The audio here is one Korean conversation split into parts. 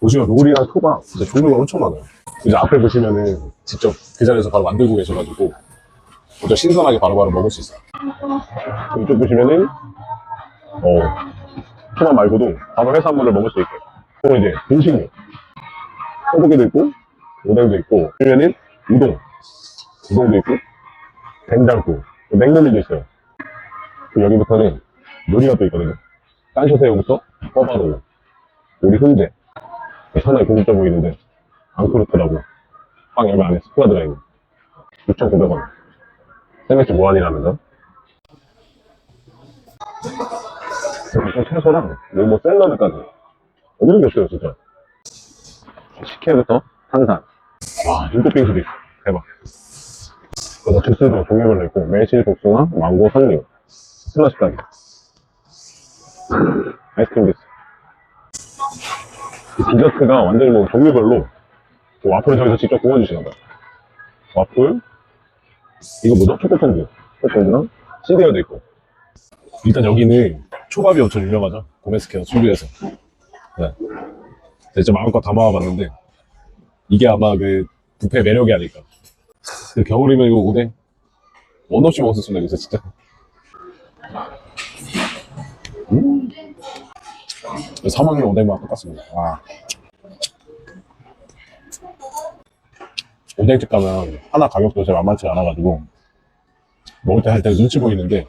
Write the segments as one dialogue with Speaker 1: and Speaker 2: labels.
Speaker 1: 보시면 롤이랑 토가 진짜 종류가 엄청 많아요. 이제 앞에 보시면은 직접 그 자리에서 바로 만들고 계셔가지고 진짜 신선하게 바로바로 먹을 수 있어요. 이쪽 보시면은 어 토마 말고도 바로 해산물을 먹을 수 있게. 또 이제 분식류 떡볶이도 있고 오뎅도 있고 보면은 우동 우동도 있고 된장국 냉면도 있어요. 여기부터는 요리가 또 있거든요. 깐쇼새우부터 꿔바로 우리 훈제 상당히 고급져 보이는데 앙크루트라고 빵 열매 안에 스프가 들어있는. 6,900원. 세매치 무한이라면서 그리고 채소랑 뭐 샐러드까지. 어디는 게 없어요 진짜. 식혜부터 탄산 와 눈꽃 빙수도 있어. 대박. 그래서 주스도 종류별로 있고 매실, 복숭아, 망고, 석류. 슬러시까지 아이스크림도 있어 이 디저트가 완전히 뭐 종류별로 그 와플을 저기서 직접 구워주시나 봐요. 와플, 이거 뭐죠? 초코퐁듀. 초코퐁듀랑 시리얼도 있고. 일단 여기는 초밥이 엄청 유명하죠. 고메스케어 소유에서. 네. 진짜 마음껏 다 모아봤는데 이게 아마 그 뷔페 매력이 아닐까. 그 겨울이면 이거 오뎅 원 없이 먹을 수 있네, 그래서 진짜. 음. 3학년 오뎅만 똑같습니다. 와. 오뎅집 가면 하나 가격도 잘 만만치 않아가지고 먹을 때 할 때 눈치 보이는데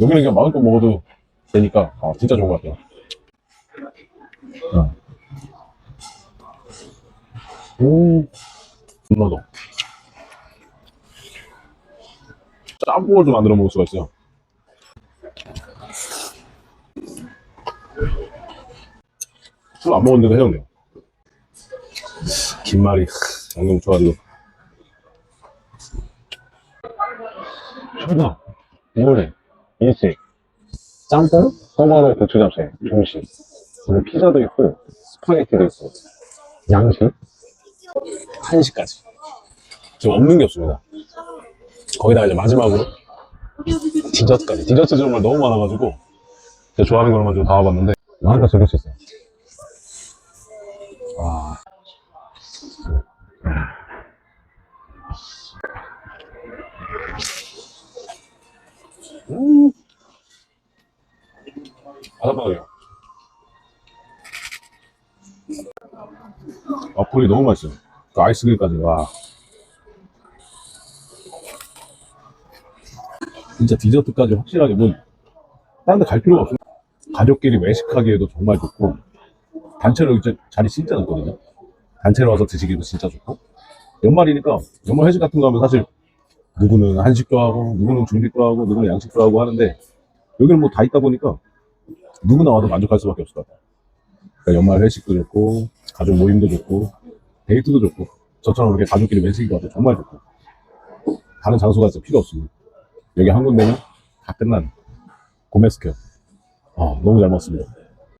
Speaker 1: 여기는 그냥 마음껏 먹어도 되니까 아, 진짜 좋은 것 같아요. 어. 음, 분노도. 짬뽕을 좀 만들어 먹을 수가 있어요. 술 안 먹었는데도 해줬네요. 김말이 양념 좋아가지고. 초밥, 물회, 일식, 짬뽕, 서바로 고추 잡채, 중식. 그리고 피자도 있고, 스파게티도 있고, 양식, 한식까지. 지금 없는 게 없습니다. 거기다가 이제 마지막으로 디저트까지. 디저트 정말 너무 많아가지고 제가 좋아하는 것만 좀 담아봤는데 마음껏 즐길 수 있어요. 바삭바삭해요. 와플이 너무 맛있어요. 그 아이스크림까지, 와. 진짜 디저트까지 확실하게 뭐, 다른 데 갈 필요가 없어요. 가족끼리 외식하기에도 정말 좋고, 단체로 이제 자리 진짜 넓거든요. 단체로 와서 드시기도 진짜 좋고. 연말이니까, 연말 회식 같은 거 하면 사실, 누구는 한식도 하고, 누구는 중식도 하고, 누구는 양식도 하고 하는데, 여기는 뭐 다 있다 보니까, 누구 나 와도 만족할 수밖에 없을 것 같아요. 그러니까 연말 회식도 좋고, 가족 모임도 좋고, 데이트도 좋고, 저처럼 이렇게 가족끼리 외식이 가도 정말 좋고, 다른 장소가 진짜 필요 없습니다. 여기 한 군데면 다 끝난 고메스케어. 아, 너무 잘 먹었습니다.